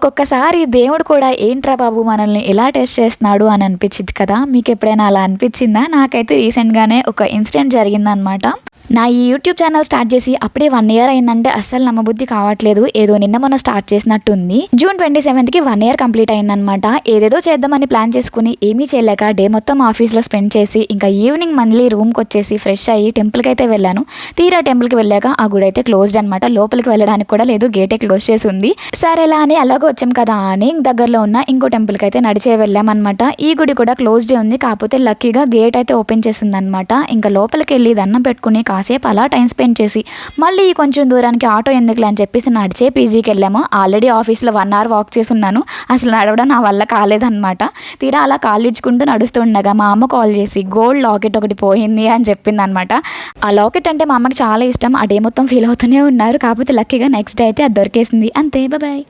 ఒక్కొక్కసారి దేవుడు కూడా ఏంట్రా బాబు మనల్ని ఎలా టెస్ట్ చేస్తున్నాడు అని అనిపించింది కదా? మీకు ఎప్పుడైనా అలా అనిపించిందా? నాకైతే రీసెంట్గానే ఒక ఇన్సిడెంట్ జరిగిందనమాట నా ఈ యూట్యూబ్ ఛానల్ స్టార్ట్ చేసి అప్పుడే వన్ ఇయర్ అయిందంటే అస్సలు నమ్మబుద్ధి కావట్లేదు. ఏదో నిన్న మనం స్టార్ట్ చేసినట్టు ఉంది జూన్ ట్వంటీ సెవెంత్కి వన్ ఇయర్ కంప్లీట్ అయిందనమాట ఏదేదో చేద్దామని ప్లాన్ చేసుకుని ఏమీ చేయలేక డే మొత్తం ఆఫీస్లో స్పెండ్ చేసి ఇంకా ఈవినింగ్ మళ్ళీ రూమ్కి వచ్చేసి ఫ్రెష్ అయ్యి టెంపుల్కి అయితే వెళ్ళాను. తీరా టెంపుల్కి వెళ్ళాక ఆ గుడి అయితే క్లోజ్డ్ అనమాట లోపలికి వెళ్ళడానికి కూడా లేదు గేటే క్లోజ్ చేసి ఉంది. సరే ఎలా అని అలాగో వచ్చాం కదా అని దగ్గరలో ఉన్న ఇంకో టెంపుల్కి అయితే నడిచే వెళ్ళామన్నమాట. ఈ గుడి కూడా క్లోజ్డ్ ఉంది. కాకపోతే లక్కీగా గేట్ అయితే ఓపెన్ చేసింది అనమాట ఇంకా లోపలికి వెళ్ళి దండం పెట్టుకుని కాసేపు అలా టైం స్పెండ్ చేసి మళ్ళీ కొంచెం దూరానికి ఆటో ఎందుకులే అని చెప్పేసి నడిచే పీజీకి వెళ్ళాము. ఆల్రెడీ ఆఫీస్లో వన్ అవర్ వాక్ చేసి ఉన్నాను. అసలు నడవడం నా వల్ల కాలేదన్నమాట. తీరా అలా కాళ్ళు నడుస్తుండగా మా అమ్మ కాల్ చేసి గోల్డ్ లాకెట్ ఒకటి పోయింది అని చెప్పింది అనమాట ఆ లాకెట్ అంటే మా అమ్మకి చాలా ఇష్టం. ఆ డే మొత్తం ఫీల్ అవుతూనే ఉన్నారు. కాకపోతే లక్కీగా నెక్స్ట్ డే అయితే అది దొరికేసింది. అంతే. బాయ్